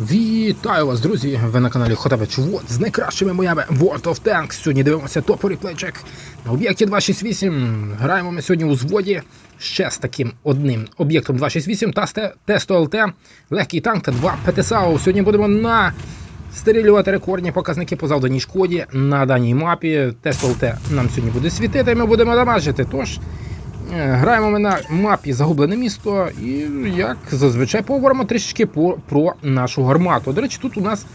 Вітаю вас, друзі! Ви на каналі Хотавич Вот з найкращими моями World of Tanks. Сьогодні дивимося топовий плейчек на об'єкті 268. Граємо ми сьогодні у зводі ще з таким одним об'єктом 268 та тесту ЛТ, легкий танк та два ПТСАУ. Сьогодні будемо на стерилювати рекордні показники по завданій шкоді на даній мапі. Тест ЛТ нам сьогодні буде світити, ми будемо дамажити. Тож Граємо ми на мапі Загублене місто, і як зазвичай поговоримо трішечки по, про нашу гармату. До речі, тут у нас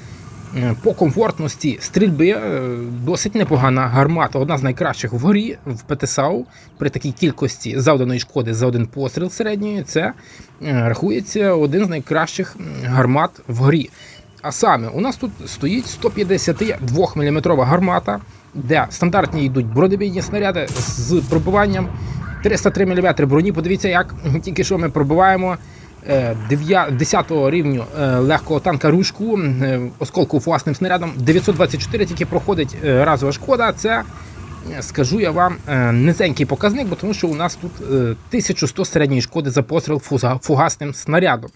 е, по комфортності стрільби е, досить непогана гармата. Одна з найкращих в горі в ПТСАУ при такій кількості завданої шкоди за один постріл середньої. Це е, рахується один з найкращих гармат в горі. А саме у нас тут стоїть 152 мм гармата, де стандартні йдуть бронебійні снаряди з пробиванням 303 мм броні. Подивіться, як тільки що ми пробиваємо 10 рівню е, легкого танка рушку е, осколку власним снарядом. 924 тільки проходить е, разова шкода. Це е, скажу я вам е, низенький показник, бо тому що у нас тут е, 1100 середньої шкоди за постріл фугасним снарядом.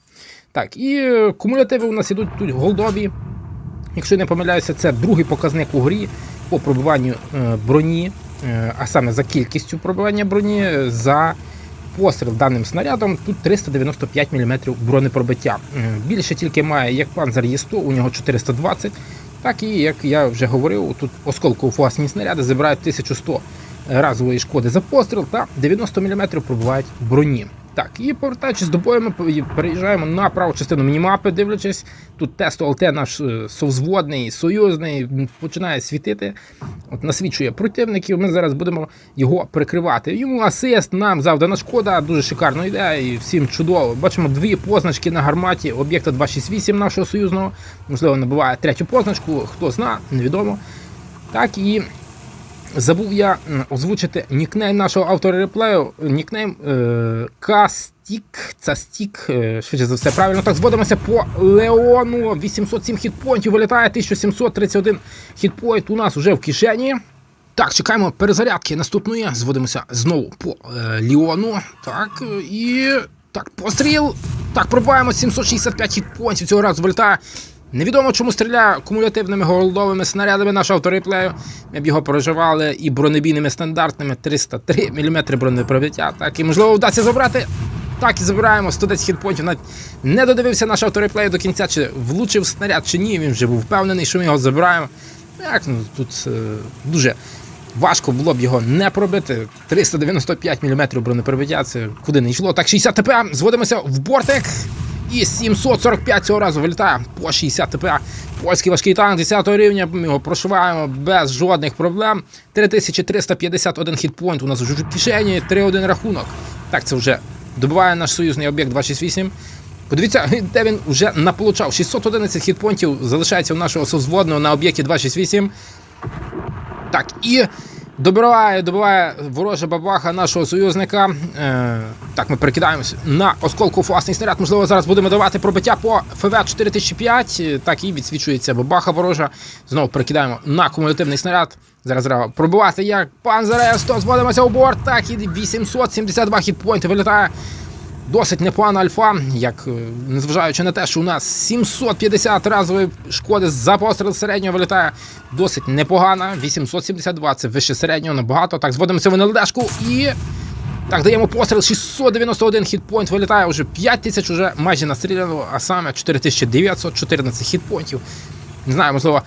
Так, і е, кумулятиви у нас ідуть тут голдові. Якщо я не помиляюся, це другий показник у грі по пробиванню е, броні, е, а саме за кількістю пробивання броні е, за постріл даним снарядом. Тут 395 мм бронепробиття. Е, Більше тільки має як Panzer Є100, у нього 420, так і як я вже говорив, тут осколково власні снаряди забирають 1100 разової шкоди за постріл та 90 мм пробивають броні. Так, і повертаючись до бою, ми переїжджаємо на праву частину мінімапи, дивлячись. Тут тест ОЛТ наш е, совзводний, союзний, починає світити. От насвічує противників. Ми зараз будемо його прикривати. Йому асист, нам завдана шкода, дуже шикарно йде і всім чудово. Бачимо дві позначки на гарматі об'єкта 268 нашого союзного. Можливо, набуває третю позначку, хто зна, невідомо. Так і Забув я озвучити нікнейм нашого автора реплею. Нікнейм е, Кастік. Цастік. Е, швидше за все, правильно так зводимося по Леону. 807 хітпоінтів вилітає, 1731 хітпоінт у нас уже в кишені. Так, чекаємо перезарядки наступної. Зводимося знову по е, Ліону. Так, е, і. Так, постріл. Так, пробиваємо 765 хітпоінтів. Цього разу вилітає. Невідомо, чому стріляє кумулятивними голдовими снарядами наш автореплею. Ми б його переживали і бронебійними стандартними 303 мм бронепробиття. Так, і можливо вдасться забрати. Так, і забираємо 110 хітпонтів. Навіть не додивився наш автореплей до кінця, чи влучив снаряд, чи ні. Він вже був впевнений, що ми його забираємо. Так, ну тут е, дуже важко було б його не пробити. 395 мм бронепробиття, це куди не йшло. Так, 60 ТП, зводимося в бортик. І 745 цього разу вилітає по 60 ТП. Польський важкий танк 10 рівня. Ми його прошиваємо без жодних проблем. 3351 хітпоінт у нас вже в кишені, 3-1 рахунок. Так, це вже добиває наш союзний об'єкт 268. Подивіться, де він вже наполучав. 611 хітпонтів залишається у нашого созводного на об'єкті 268. Так, і добиває, добиває ворожа бабаха нашого союзника. Е, так, ми перекидаємося на осколку власний снаряд. Можливо, зараз будемо давати пробиття по ФВ 4005. Е, Так, і відсвічується бабаха ворожа. Знову перекидаємо на кумулятивний снаряд. Зараз треба пробивати як панзере 100 зводимося у борт. Так, і 872 хітпойнти вилітає. Досить непогана альфа, як е, незважаючи на те, що у нас 750 разової шкоди за постріл середнього вилітає досить непогана. 872 це вище середнього набагато. Так, зводимося в НЛДшку і. Так, даємо постріл 691 хітпойнт, вилітає вже 5000 уже майже настріляно, а саме 4914 хітпойнтів. Не знаю, можливо,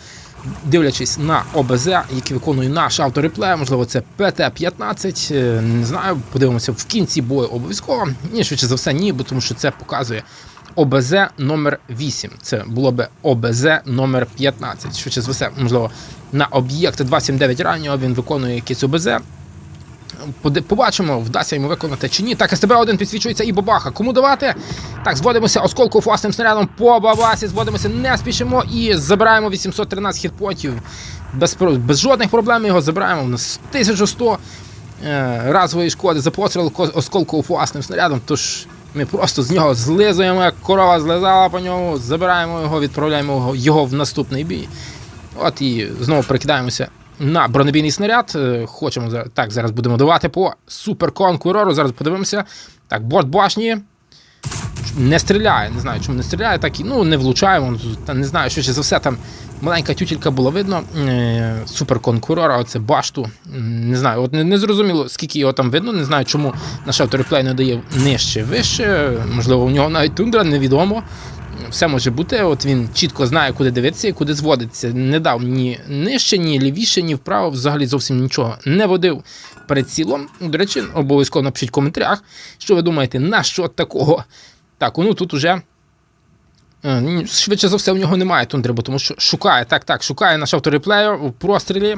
дивлячись на ОБЗ, які виконує наш автореплей, можливо, це ПТ-15. е, Не знаю, подивимося в кінці бою обов'язково. Ні, швидше за все, ні, бо тому що це показує ОБЗ номер 8. Це було би ОБЗ номер 15. Швидше за все, можливо, на об'єкт 279 раннього він виконує якийсь ОБЗ. Побачимо, вдасться йому виконати чи ні. Так, СТБ-1 підсвічується і бабаха. Кому давати? Так, зводимося осколку власним снарядом по бабасі, зводимося, не спішимо і забираємо 813 хітпонтів. Без, без жодних проблем його забираємо. У нас 1100 е, разової шкоди за постріл осколку власним снарядом. Тож ми просто з нього злизуємо, як корова злизала по ньому, забираємо його, відправляємо його- в наступний бій. От і знову перекидаємося на бронебійний снаряд. Е, Хочемо так, зараз будемо давати по суперконкурору. Зараз подивимося. Так, борт башні. не стріляє. Не знаю, чому не стріляє, так і ну не влучає. Вон, та не знаю, швидше за все там маленька тютілька була видно. Е, суперконкурора, оце башту. Не знаю, от не, не зрозуміло, скільки його там видно. Не знаю, чому наш автореплей не дає нижче, вище. Можливо, у нього навіть тундра, невідомо. Все може бути. От він чітко знає, куди дивитися і куди зводиться. Не дав ні нижче, ні лівіше, ні вправо. Взагалі зовсім нічого не водив перед цілом. До речі, обов'язково напишіть в коментарях, що ви думаєте, на що такого. Так, ну тут уже. е, Швидше за все, у нього немає тундри, бо тому що шукає, так, так, шукає наш автореплеєр у прострілі.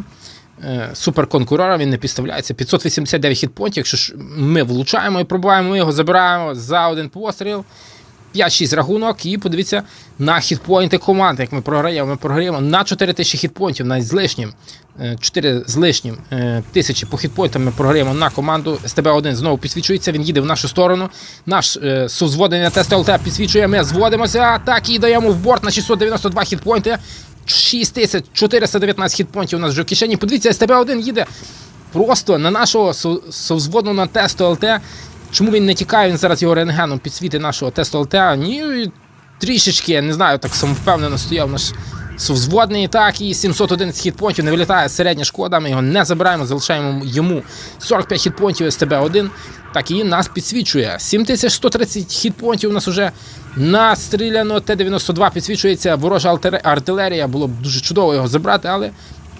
Е, Суперконкурора, він не підставляється. 589 хітпонтів. Якщо ж ми влучаємо і пробуваємо, ми його забираємо за один постріл. 5-6 рахунок, і подивіться на хітпоінти команди. Як ми програємо, ми програємо на 4 тисячі хітпоінтів, навіть з лишнім. е, 4 з лишнім е, тисячі по хітпоінтам ми програємо на команду. СТБ-1 знову підсвічується, він їде в нашу сторону. Наш е, сузводення тест ЛТ підсвічує, ми зводимося. Так, і даємо в борт на 692 хітпоінти. 6419 хітпоінтів у нас вже в кишені. Подивіться, СТБ-1 їде просто на нашого совзводного на тесту ЛТ. Чому він не тікає? Він зараз його рентгеном підсвітить нашого тесту ЛТ. Ні, трішечки, не знаю, так самовпевнено стояв наш совзводний. Так, і 711 хітпонтів не вилітає середня шкода. Ми його не забираємо, залишаємо йому 45 хітпонтів СТБ-1. Так, і нас підсвічує. 7130 хітпонтів у нас вже настріляно. Т-92 підсвічується. Ворожа артилерія. Було б дуже чудово його забрати, але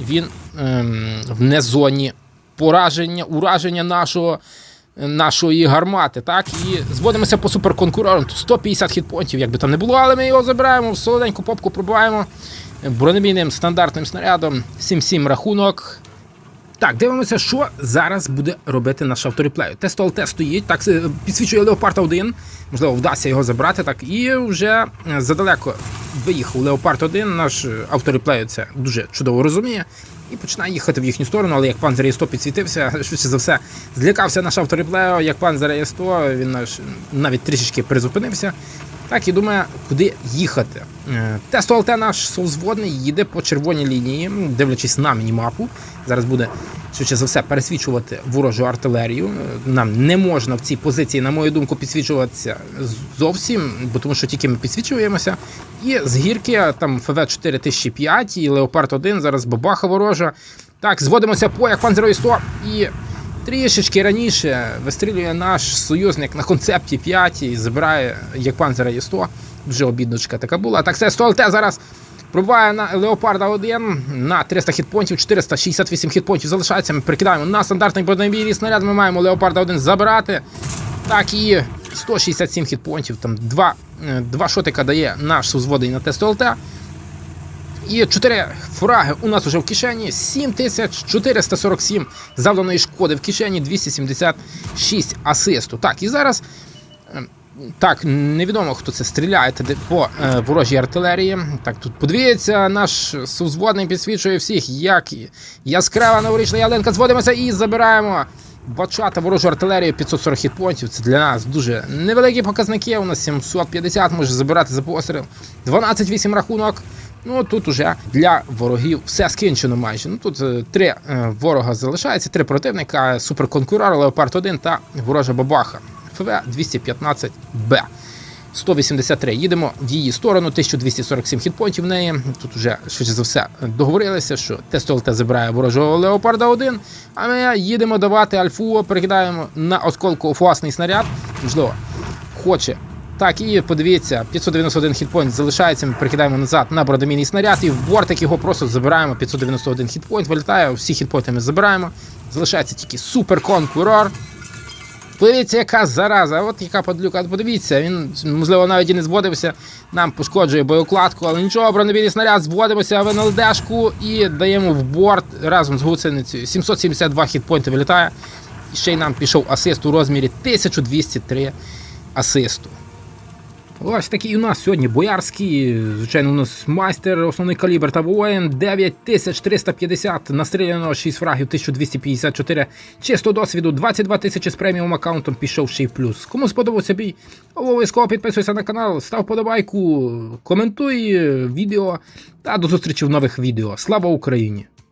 він ем, не зоні пораження, ураження нашого. Нашої гармати, так, і зводимося по суперконкуренту. Тут 150 хітпонтів, як би там не було, але ми його забираємо, в солоденьку попку пробиваємо бронебійним стандартним снарядом 7-7 рахунок. Так, дивимося, що зараз буде робити наш автореплей. Тест ЛТ стоїть, так е, підсвічує Леопард 1. Можливо, вдасться його забрати. Так, і вже е, задалеко виїхав Леопард 1. Наш е, автореплей це дуже чудово розуміє. І починає їхати в їхню сторону, але як пан Зарєсто підсвітився, швидше за все, злякався наш автореплеєр, як пан Зарєсто, він наш навіть трішечки призупинився. Так і думає, куди їхати. Е, Тест наш совзводний їде по червоній лінії, дивлячись на мінімапу. Зараз буде швидше за все пересвічувати ворожу артилерію. Е, Нам не можна в цій позиції, на мою думку, підсвічуватися зовсім, бо тому що тільки ми підсвічуємося. І з гірки там ФВ 4005 і Леопард 1, зараз бабаха ворожа. Так, зводимося по як пан 100 і Трішечки раніше вистрілює наш союзник на концепті 5 і забирає як панзера є 100. Вже обідночка така була. Так, це 100 ЛТ зараз пробиває на Леопарда 1 на 300 хітпонтів, 468 хітпонтів залишається. Ми прикидаємо на стандартний бронебійний снаряд. Ми маємо Леопарда 1 забирати. Так і 167 хітпонтів. Там два, е, два шотика дає наш сузводий на тест ЛТ. І 4 фраги у нас вже в кишені. 7447 завданої шкоди в кишені, 276 асисту. Так, і зараз. е, Так, невідомо, хто це стріляє по е, ворожій артилерії. Так, тут подивіться, наш сузводний підсвічує всіх, як яскрава новорічна ялинка. Зводимося і забираємо. Бачата ворожу артилерію 540 хітпонтів. Це для нас дуже невеликі показники. У нас 750 може забирати за постріл. 12-8 рахунок. Ну тут уже для ворогів все скінчено майже. Ну тут е, три е, ворога залишається, три противника: суперконкурор, Леопард 1 та ворожа бабаха. ФВ 215Б. 183. Їдемо в її сторону, 1247 хітпонтів в неї. Тут вже швидше за все договорилися, що Тестолт забирає ворожого Леопарда 1. А ми їдемо давати альфу, перекидаємо на осколку власний снаряд. Можливо, хоче. Так, і подивіться, 591 хітпойнт залишається, ми перекидаємо назад на бродомійний снаряд, і в бортик його просто забираємо. 591 хітпойнт вилітає, всі хітпойнти ми забираємо. Залишається тільки суперконкурор. Подивіться, яка зараза, от яка подлюка. Подивіться, він, можливо, навіть і не зводився, нам пошкоджує боєкладку, але нічого, бронебійний снаряд, зводимося в НЛДшку і даємо в борт разом з гусеницею. 772 хітпойнти вилітає. І ще й нам пішов асист у розмірі 1203 асисту. Ось такий у нас сьогодні боярський. Звичайно, у нас майстер, основний калібр та воїн 9350 настріляно 6 фрагів, 1254 чисто досвіду, 22 тисячі з преміум аккаунтом пішов ще й плюс. Кому сподобався бій, обов'язково підписуйся на канал, став подобайку, коментуй відео та до зустрічі в нових відео. Слава Україні!